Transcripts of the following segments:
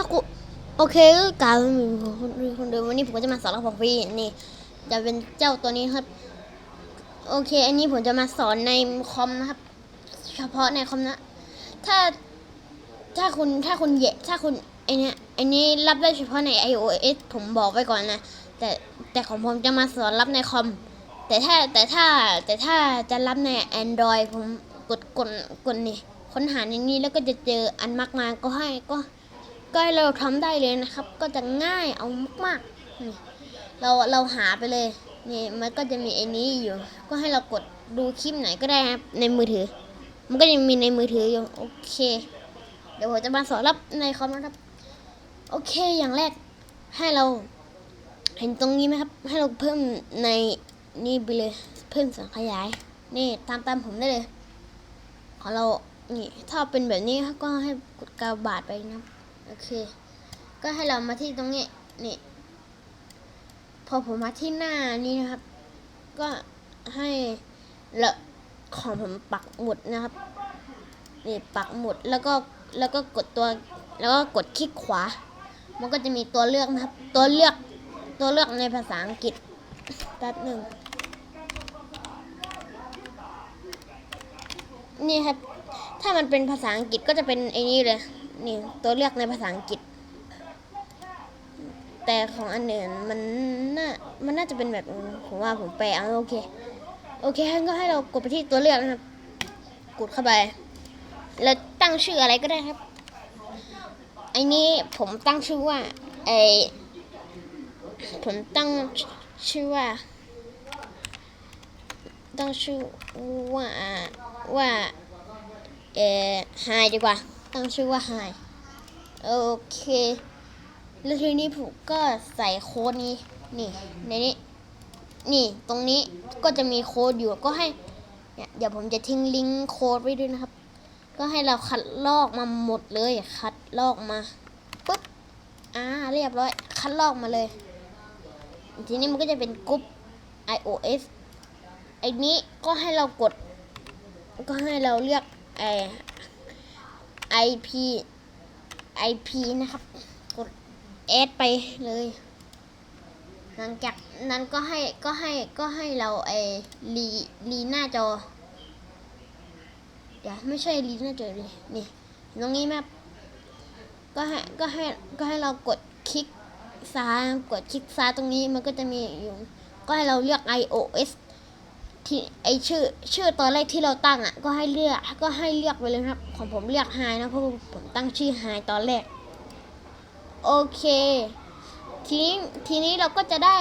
ถ้ากูโอเคก็กลาวมีคนคนเดิมวันนี้ผมก็จะมาสอนระบบฟรีนี่จะเป็นเจ้าตัวนี้ครับ โอเค อันนี้ผมจะมาสอนในคอมนะครับ เฉพาะในคอมนะ ถ้าถ้าคุณถ้าคุณเหยถ้าคุณไอเนี้ยไอนี้รับได้เฉพาะใน iOS ผมบอกไว้ก่อนนะ แต่แต่ของผมจะมาสอนรับในคอม แต่ถ้าแต่ถ้าแต่ถ้าจะรับใน Android ผมกดกดกดนี่ค้นหาในนี้แล้วก็จะเจออันมากมายก็ให้ก็ ก็ให้เราทำได้เลยนะครับ ก็จะง่ายเอามากๆนี่เราเราหาไปเลยนี่มันก็จะมีไอ้นี้อยู่ ก็ให้เรากดดูคลิปไหนก็ได้ครับในมือถือ มันก็ยังมีในมือถืออยู่โอเค เดี๋ยวผมจะมาสอนรับในคอมนะครับ โอเคอย่างแรกให้เราเห็นตรงนี้ไหมครับ ให้เราเพิ่มในนี่ไปเลย เพิ่มสียงขยาย นี่ตามตามผมได้เลย ของเรา นี่ ถ้าเป็นแบบนี้ก็ให้กดกาบาทไปนะครับ โอเค ก็ให้เรามาที่ตรงนี้นี่พอผมมาที่หน้านี้นะครับ ก็ให้ละของผมปักหมุดนะครับนี่ปักหมุดแล้วก็แล้วก็กดตัวแล้วก็กดคลิกขวา มันก็จะมีตัวเลือกนะครับ ตัวเลือกตัวเลือกในภาษาอังกฤษแป๊บหนึ่งนี่ครับ ถ้ามันเป็นภาษาอังกฤษก็จะเป็นไอ้นี่เลย นี่ตัวเลือกในภาษาอังกฤษ แต่ของอันอื่นมันน่ามันน่าจะเป็นแบบผมว่าผมแปลเอาโอเค โอเคงั้นก็ให้เรากดไปที่ตัวเลือกนะครับ กดเข้าไป แล้วตั้งชื่ออะไรก็ได้ครับไอ้นี้ผมตั้งชื่อว่าไอผมตั้งชื่อว่า ตั้งชื่อว่าว่าเออไฮดีกว่า ตั้งชื่อว่าไฮโอเค แล้วทีนี้ผมก็ใส่โค้ดนี้ นี่ในนี้ นี่ตรงนี้ก็จะมีโค้ดอยู่ก็ให้เนี่ยเดี๋ยวผมจะทิ้งลิงก์โค้ดไว้ด้วยนะครับ ก็ให้เราคัดลอกมาหมดเลย คัดลอกมาปุ๊บอ่าเรียบร้อย คัดลอกมาเลย ทีนี้มันก็จะเป็นกรุ๊ป iOS ไอ้นี้ก็ให้เรากด ก็ให้เราเลือกไอ IP IP นะครับ กด add ไปเลย หลังจากนั้นก็ให้ก็ให้ก็ให้เราไอรีรีหน้าจอ เดี๋ยวไม่ใช่รีหน้าจอเลยนี่ตรงนี้แมปก็ให้ก็ให้ก็ให้เรากดคลิกซ้ายกดคลิกซ้ายตรงนี้มันก็จะมีอยู่ ก็ให้เราเลือก iOS ที่ไอชื่อชื่อตอนแรกที่เราตั้งอะ ก็ให้เลือกก็ให้เลือกไปเลยครับ ของผมเลือก Hi นะเพราะผมตั้งชื่อ Hi ตอนแรก โอเค ทีนี้ทีนี้เราก็จะได้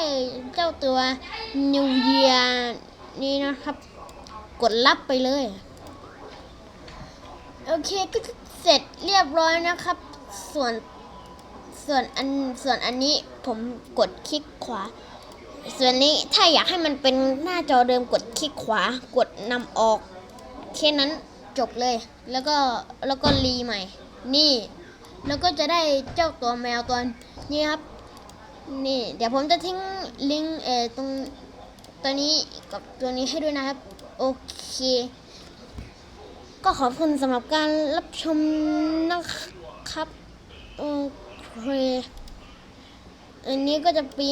เจ้าตัว New Year นี่นะครับ กดรับไปเลย โอเคก็เสร็จเรียบร้อยนะครับ ส่วนส่วนอันส่วนอันนี้ผมกดคลิกขวา ส่วนนี้ถ้าอยากให้มันเป็นหน้าจอเดิมกดคลิกขวากดนำออก แค่นั้นจบเลย แล้วก็แล้วก็รีใหม่ นี่ แล้วก็จะได้เจ้าตัวแมวตัวนี้ครับ นี่ เดี๋ยวผมจะทิ้งลิงก์เออตรงตัวนี้กับตัวนี้ให้ด้วยนะครับ โอเค ก็ขอบคุณสำหรับการรับชมนะครับ โอเค อันนี้ก็จะปี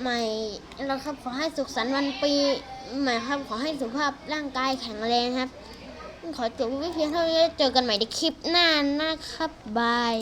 ใหม่แล้วครับขอให้สุขสันต์วันปีใหม่ครับขอให้สุขภาพร่างกายแข็งแรงครับ ขอจบไว้เพียงเท่านี้เจอกันใหม่ในคลิปหน้านะครับบาย